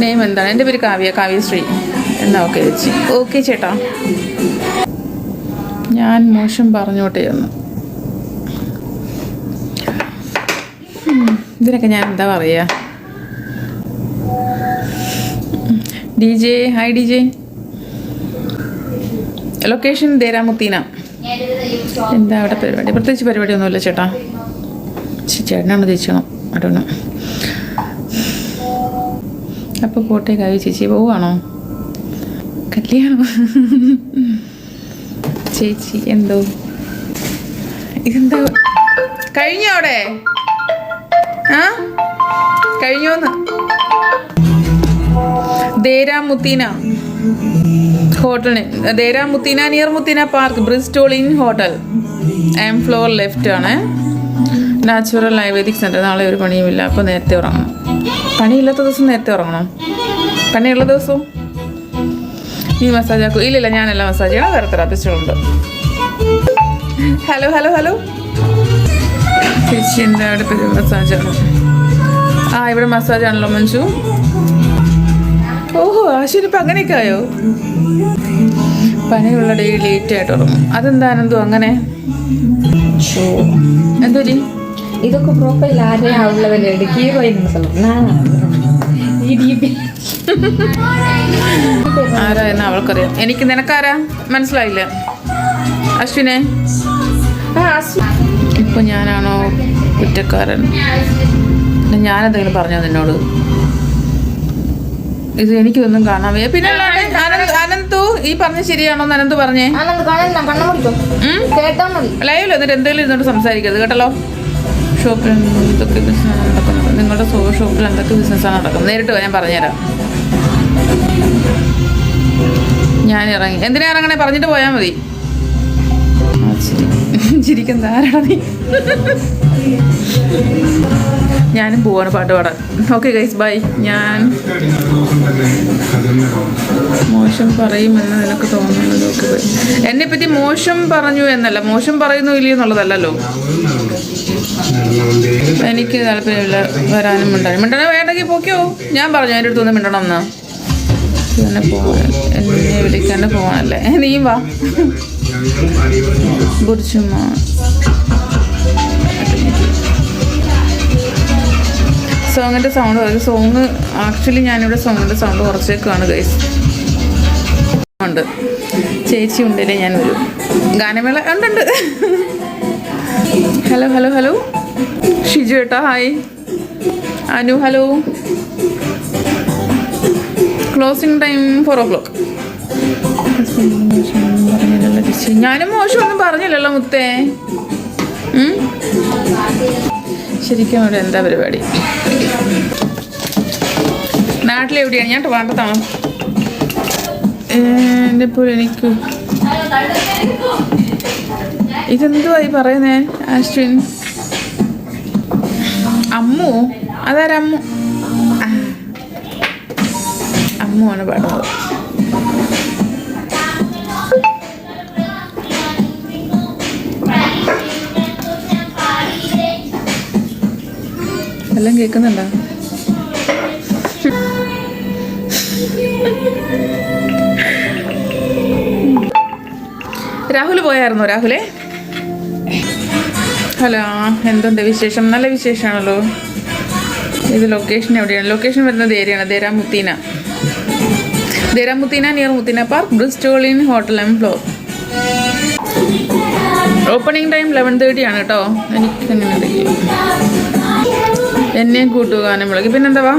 Name എന്താണ്? എന്റെ പേര് കാവ്യ കാവ്യശ്രീ എന്നാ ഓക്കെ ചേച്ചി ഓക്കെ ചേട്ടാ. ഞാൻ മോശം പറഞ്ഞോട്ടെ ഒന്ന് ഇതിനൊക്കെ ഞാൻ എന്താ പറയുക D J hi D J location Deira Muteena എന്താ അവിടെ പരിപാടി? പ്രത്യേകിച്ച് പരിപാടിയൊന്നുമില്ല ചേട്ടാ. ചേട്ടനാണ് ഉദ്ദേശിക്കണം അടോണം അപ്പോൾ പോട്ടെ കാവ്യ ചേച്ചി പോവാണോ? കല്യാണം. ചേച്ചി എന്തോ? ഇതെന്താ? കഴിഞ്ഞോ അവിടെ? ആ? കഴിഞ്ഞോന്ന്? ദേരാമുത്തീന ഹോട്ടലിന്. Deira Muteena near Muteena park Bristol inn hotel. M floor left ആണ് നാച്ചുറൽ ആയുർവേദിക് സെന്റർ നാളെ ഒരു പണിയുമില്ല. അപ്പോൾ നേരത്തെ ഉറങ്ങണം. പണിയില്ലാത്ത ദിവസം നേരത്തെ ഉറങ്ങണം. പണിയുള്ള ദിവസവും നീ മസാജ് ആക്കും. ഇല്ലില്ല ഞാനല്ല മസാജ് ചെയ്യണം വേറെ തെറാപ്പിസ്റ്റുകളുണ്ട് ഹലോ ഹലോ ഹലോ ചേച്ചി എന്താ അവിടെ മസാജാണ് ആ ഇവിടെ മസാജ് ആണല്ലോ മഞ്ജു. ഓഹോ ആശുവിന് ഇപ്പം അങ്ങനെയൊക്കെ ആയോ? പണിയുള്ള ഡേ ലേറ്റ് ആയിട്ട് ഉറങ്ങും. അതെന്താ അനന്തു അങ്ങനെ? എന്തോ ಇದಕ್ಕೂ ಪ್ರೊಫೈಲ್ ಆದ್ರೆ ಅವಳವಲ್ಲ ಹೀರೋಯಿನ್ ಸ್ವಲ್ಪ ನಾನು ಈ ಡಿ ಪಿ ആരാ എന്ന് അവൾക്കറിയാം എനിക്ക് നിനക്കാരാ മനസ്സിലായില്ല അശ്വിനെ ഇപ്പൊ ഞാനാണോ കുറ്റക്കാരൻ പിന്നെ ഞാനെന്തെങ്കിലും പറഞ്ഞോ നിന്നോട് ഇത് എനിക്കൊന്നും കാണാൻ വയ്യ പിന്നെ അല്ലാതെ അനന്ത് അനന്തു ഈ പറഞ്ഞ ശരിയാണോ എന്ന് അനന്ത് പറഞ്ഞേ ಆನಂದ್ ಕಾಣ ನಾ ಕಣ್ಣ ಮುಡಿತು ഉം? ಕೇಳ್ತಾ ಮದಿ ലൈവിൽ എന്നിട്ട് എന്തെങ്കിലും ഇരുന്നിട്ട് സംസാരിക്കരുത് കേട്ടല്ലോ ഷോപ്പിൽ എന്തൊക്കെ ബിസിനസ് നടക്കുന്നത്? നിങ്ങളുടെ സോപ്പ് ഷോപ്പിൽ എന്തൊക്കെ ബിസിനസ്സാണ് നടക്കുന്നത്? നേരിട്ട് ഞാൻ പറഞ്ഞുതരാം. ഞാൻ ഇറങ്ങി. എന്തിനാ ഇറങ്ങണേ? പറഞ്ഞിട്ട് പോയാൽ മതി. ചിരിക്കുന്ന ആരാടാ നീ? ഞാനും പോവാണ് പാട്ട് പാടാൻ. ഓക്കെ ഗൈസ് ബൈ ഞാൻ മോശം പറയുമെന്ന് നിനക്ക് തോന്നുന്നത്. ഓക്കെ ബൈ മോശം പറഞ്ഞു എന്നല്ല. മോശം പറയുന്നു ഇല്ലയോ എന്നുള്ളതല്ലല്ലോ. എനിക്ക് താല്പര്യമില്ല. വരാനും മിണ്ടാനും. മിണ്ടണ വേണ്ടെങ്കിൽ പോക്കോ ഞാൻ പറഞ്ഞു എന്റെ അടുത്തൊന്ന് മിണ്ടണം എന്ന്. എന്നെ പോകാൻ എന്നെ വിളിക്കാണ്ട് പോകാനല്ലേ നീ വാ. ബുർച്ചുമ്മ സോങ്ങിന്റെ സൗണ്ട് കുറച്ച് സോങ് ആക്ച്വലി ഞാനിവിടെ സോങ്ങിന്റെ സൗണ്ട് കുറച്ചേക്കാണ് ഗൈസ്. ഉണ്ട്. ചേച്ചി ഉണ്ടല്ലേ ഞാൻ വരും ഗാനമേള ഉണ്ടുണ്ട് ഹലോ ഹലോ ഹലോ ഷിജു ഏട്ടാ hi Anu hello closing time four o'clock ഞാനും മോശമൊന്നും പറഞ്ഞില്ലല്ലോ മുത്തേ. ശരിക്കും അവിടെ എന്താ പരിപാടി? നാട്ടിലെവിടെയാണ് ഞാൻ ട്രിവാൻഡ്രത്താണ്. എന്റെ പോലെ എനിക്ക് ഇതെന്തുവാ ഈ പറയുന്നേ? അശ്വിൻ അമ്മു? അതാരമ്മു അമ്മു? അമ്മുവാണ് പാടുന്നത്. എല്ലാം കേൾക്കുന്നുണ്ടോ? രാഹുൽ പോയായിരുന്നോ? രാഹുലേ? ഹലോ എന്തുണ്ട് വിശേഷം? നല്ല വിശേഷമാണല്ലോ. ഇത് ലൊക്കേഷൻ എവിടെയാണ്? ലൊക്കേഷൻ വരുന്നത് ഏരിയയാണ്. Deira Muteena. Deira Muteena near Muteena park Bristol inn hotel M floor opening time eleven thirty ആണ് കേട്ടോ എനിക്ക് എന്നെ എന്തെങ്കിലും. എന്നെയും കൂട്ടുകാനും വിളക്കി. പിന്നെന്താ